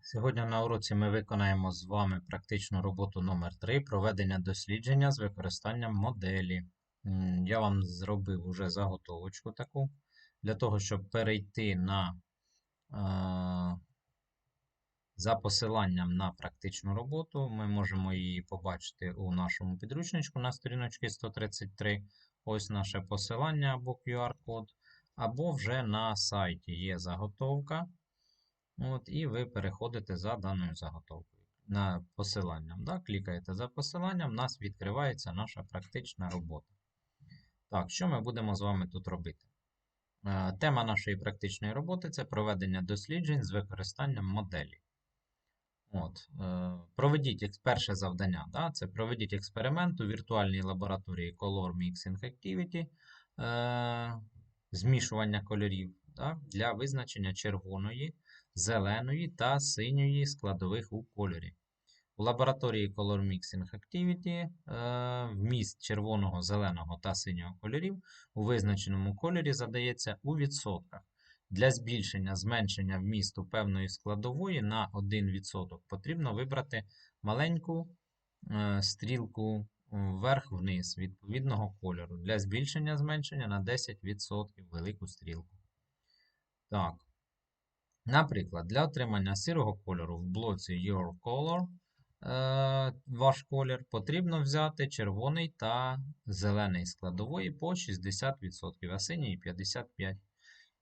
Сьогодні на уроці ми виконаємо з вами практичну роботу номер 3 проведення дослідження з використанням моделі. Я вам зробив уже заготовочку таку для того, щоб перейти на е, за посиланням на практичну роботу. Ми можемо її побачити у нашому підручничку на сторіночці 133. Ось наше посилання або QR-код, або вже на сайті є заготовка. От, і ви переходите за даною заготовкою на посиланням. Да? Клікаєте за посиланням, у нас відкривається наша практична робота. Так, що ми будемо з вами тут робити? Е, Тема нашої практичної роботи це проведення досліджень з використанням моделі. От, е, проведіть перше завдання. Да? Це проведіть експеримент у віртуальній лабораторії Color Mixing Activity, е, змішування кольорів да? для визначення червоної зеленої та синьої складових у кольорі. У лабораторії Color Mixing Activity е, вміст червоного, зеленого та синього кольорів у визначеному кольорі задається у відсотках. Для збільшення зменшення вмісту певної складової на 1% потрібно вибрати маленьку е, стрілку вверх-вниз відповідного кольору. Для збільшення зменшення на 10% велику стрілку. Так. Наприклад, для отримання сірого кольору в блоці Your Color, е, ваш колір, потрібно взяти червоний та зелений складової по 60%, а синій 55%.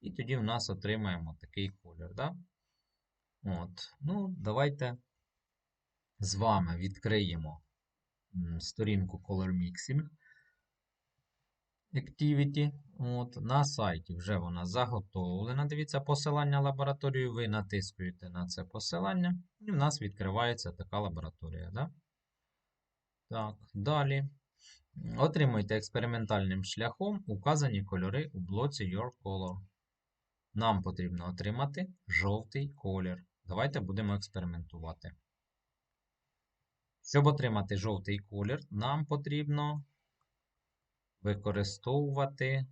І тоді в нас отримаємо такий колір. Да? От. Ну, давайте з вами відкриємо сторінку Color Mixing Activity. От, на сайті вже вона заготовлена. Дивіться посилання лабораторію. Ви натискуєте на це посилання, і в нас відкривається така лабораторія. Да? Так, далі. Отримуйте експериментальним шляхом указані кольори у блоці Your Color. Нам потрібно отримати жовтий колір. Давайте будемо експериментувати. Щоб отримати жовтий колір, нам потрібно використовувати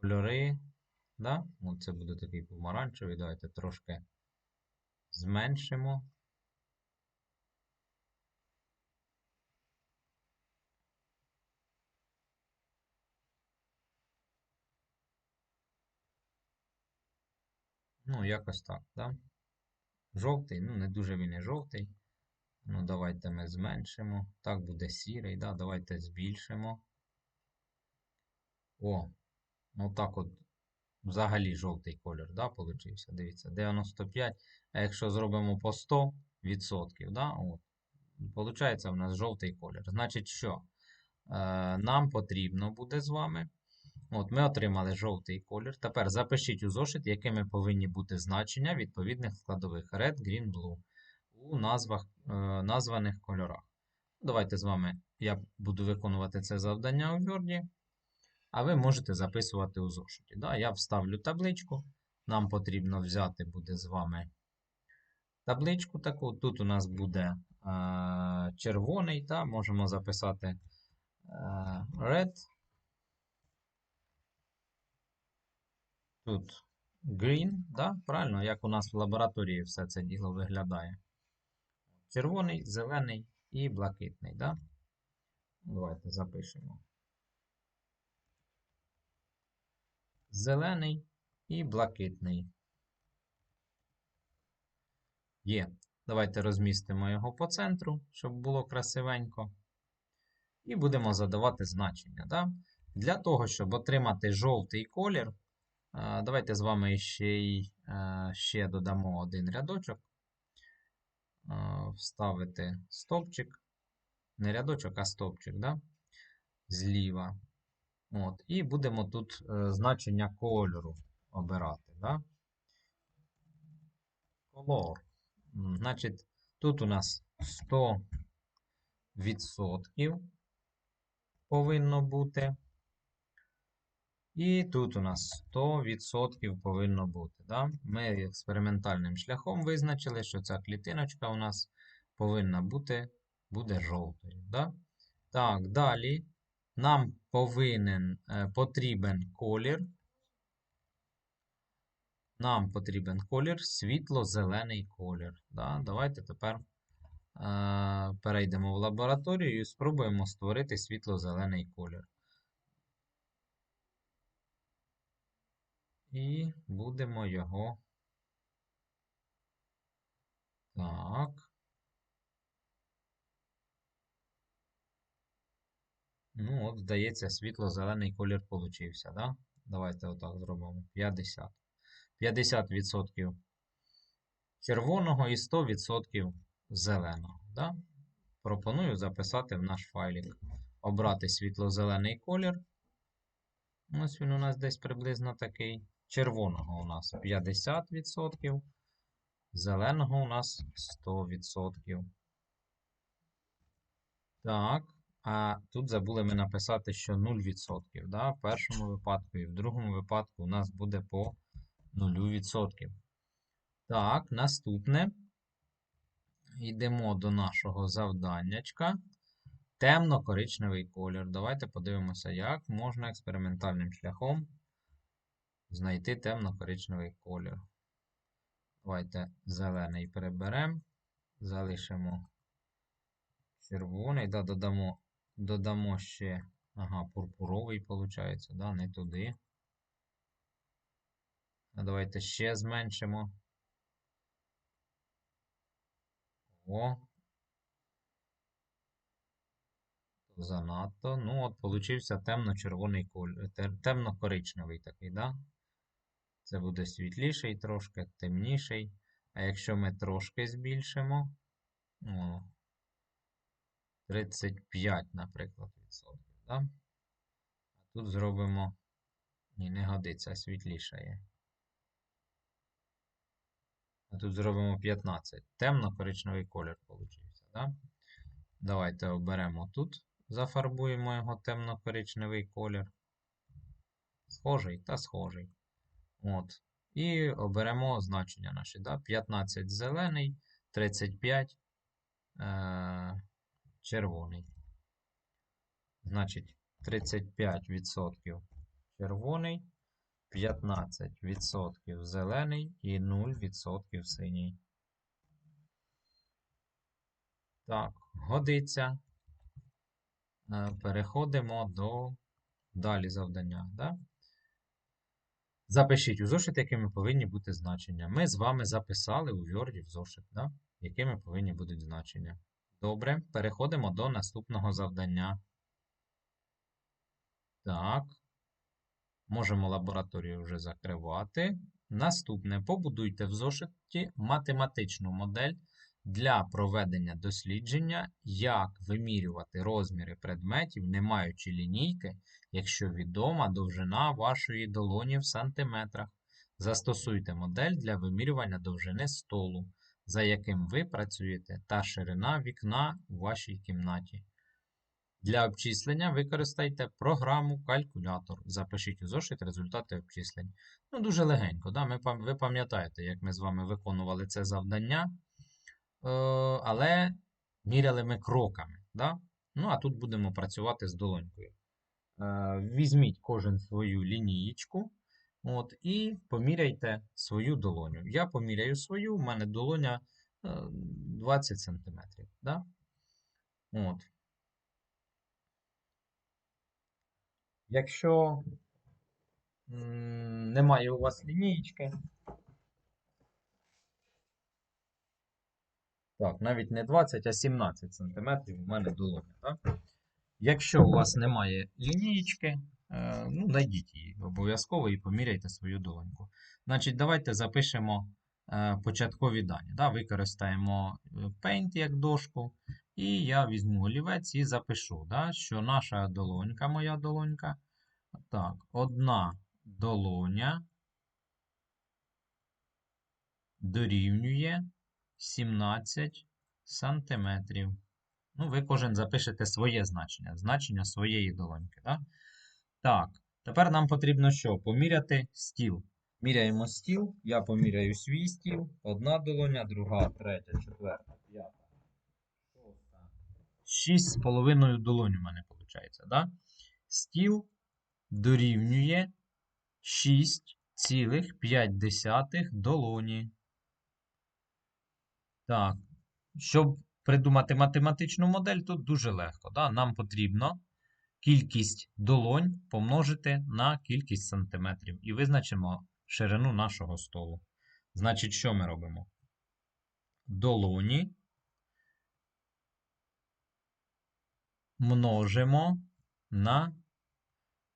кольори. Да? Це буде такий помаранчевий. Давайте трошки зменшимо. Ну, якось так, да? Жовтий, ну, не дуже він і жовтий. Ну, давайте ми зменшимо. Так буде сірий, да? Давайте збільшимо. О, ну так от взагалі жовтий колір, да, получився. Дивіться, 95. А якщо зробимо по 100%, да, от, получається в нас жовтий колір. Значить, що? Е, нам потрібно буде з вами. От, ми отримали жовтий колір. Тепер запишіть у зошит, якими повинні бути значення відповідних складових Red, Green, Blue у назвах, е, названих кольорах. Давайте з вами я буду виконувати це завдання у Word, а ви можете записувати у зошиті. Да? Я вставлю табличку. Нам потрібно взяти буде з вами табличку таку. Тут у нас буде е, червоний, та можемо записати е, red. Тут green, да? правильно, як у нас в лабораторії все це діло виглядає. Червоний, зелений і блакитний. Да? Давайте запишемо. Зелений і блакитний. Є. Давайте розмістимо його по центру, щоб було красивенько. І будемо задавати значення. Да? Для того, щоб отримати жовтий колір, Давайте з вами ще ще додамо один рядочок. А, Вставити стовпчик. Не рядочок, а стовпчик, да? зліва. От. І будемо тут е, значення кольору обирати. Да? Color. Значить, тут у нас 100% повинно бути. І тут у нас 100% повинно бути. Да? Ми експериментальним шляхом визначили, що ця клітиночка у нас повинна бути буде жовтою. Да? Так, далі нам повинен, е, потрібен колір Нам потрібен колір, світло-зелений колір. Да? Давайте тепер е, перейдемо в лабораторію і спробуємо створити світло-зелений колір. І будемо його. Так. Ну, от, здається, світло-зелений колір получився, да? Давайте отак зробимо. 50. 50% червоного і 100% зеленого. Да? Пропоную записати в наш файлик. Обрати світло-зелений колір. Ось він у нас десь приблизно такий. Червоного у нас 50%. Зеленого у нас 100%. Так. А тут забули ми написати, що 0%. Да? В першому випадку і в другому випадку у нас буде по 0%. Так, наступне. Йдемо до нашого завданнячка. Темно-коричневий колір. Давайте подивимося, як можна експериментальним шляхом знайти темно-коричневий колір. Давайте зелений переберемо, залишимо червоний, да, додамо, додамо ще, ага, пурпуровий, виходить, да, не туди. А давайте ще зменшимо. О. Занадто. Ну, от, получився темно-червоний колір, темно-коричневий такий, да? Це буде світліший трошки, темніший. А якщо ми трошки збільшимо, о, 35, наприклад, відсотків, да? А тут зробимо, ні, не годиться, світліша є. А тут зробимо 15. Темно-коричневий колір получився. Да? Давайте оберемо тут, зафарбуємо його темно-коричневий колір. Схожий та схожий. От. І оберемо значення наші. Да? 15 зелений, 35 е- червоний. Значить, 35% червоний. 15% зелений і 0% синій. Так, годиться. Е, переходимо до далі завдання. Да? Запишіть у зошит, якими повинні бути значення. Ми з вами записали у Word в зошит, да? якими повинні бути значення. Добре, переходимо до наступного завдання. Так. Можемо лабораторію вже закривати. Наступне побудуйте в зошиті математичну модель для проведення дослідження, як вимірювати розміри предметів, не маючи лінійки, якщо відома довжина вашої долоні в сантиметрах. Застосуйте модель для вимірювання довжини столу, за яким ви працюєте, та ширина вікна у вашій кімнаті. Для обчислення використайте програму калькулятор. Запишіть у зошит результати обчислень. Ну, дуже легенько. Да? Ми, Ви пам'ятаєте, як ми з вами виконували це завдання. Е, але міряли ми кроками. Да? Ну, а тут будемо працювати з долонькою. Е, візьміть кожен свою лінієчку. От, І поміряйте свою долоню. Я поміряю свою, у мене долоня 20 см. Да? От. Якщо немає у вас лінійки, так, навіть не 20, а 17 см у мене долоня. Так? Якщо у вас немає лінієчки, е, ну, знайдіть її обов'язково і поміряйте свою долоньку. Значить, давайте запишемо е, початкові дані. Да? Використаємо е, Paint як дошку. І я візьму олівець і запишу, да, що наша долонька, моя долонька. Так, одна долоня дорівнює 17 сантиметрів. Ну, ви кожен запишете своє значення, значення своєї долоньки. Да? Так, тепер нам потрібно що? Поміряти стіл. Міряємо стіл. Я поміряю свій стіл. Одна долоня, друга, третя, четверта, п'ята. Шість з половиною долонь у мене виходить. Да? Стіл дорівнює 6,5 долоні. Так, щоб придумати математичну модель, тут дуже легко. Да? Нам потрібно кількість долонь помножити на кількість сантиметрів і визначимо ширину нашого столу. Значить, що ми робимо? Долоні множимо на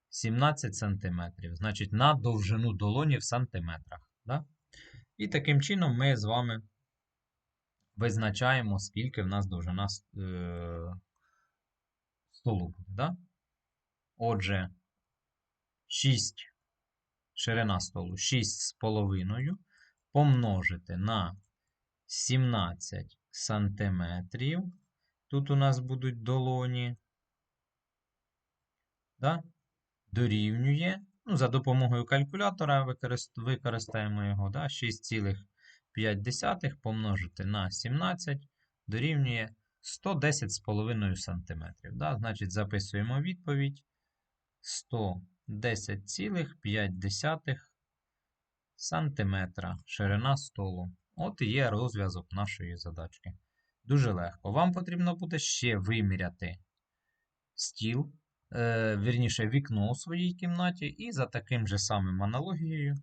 17 сантиметрів. Значить, на довжину долоні в сантиметрах. Да? І таким чином ми з вами визначаємо, скільки в нас довжина е, столу буде. Да? Отже, 6 ширина столу 6,5 помножити на 17 сантиметрів. Тут у нас будуть долоні. Да? Дорівнює. Ну, за допомогою калькулятора використ- використаємо його. Да? 6,5 помножити на 17 дорівнює 110,5 см. Да? Значить, записуємо відповідь 110,5 см ширина столу. От і є розв'язок нашої задачки. Дуже легко. Вам потрібно буде ще виміряти стіл, е, вірніше, вікно у своїй кімнаті, і за таким же самим аналогією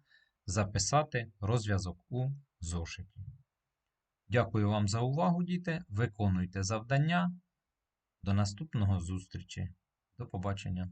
записати розв'язок у зошиті. Дякую вам за увагу, діти. Виконуйте завдання. До наступного зустрічі. До побачення.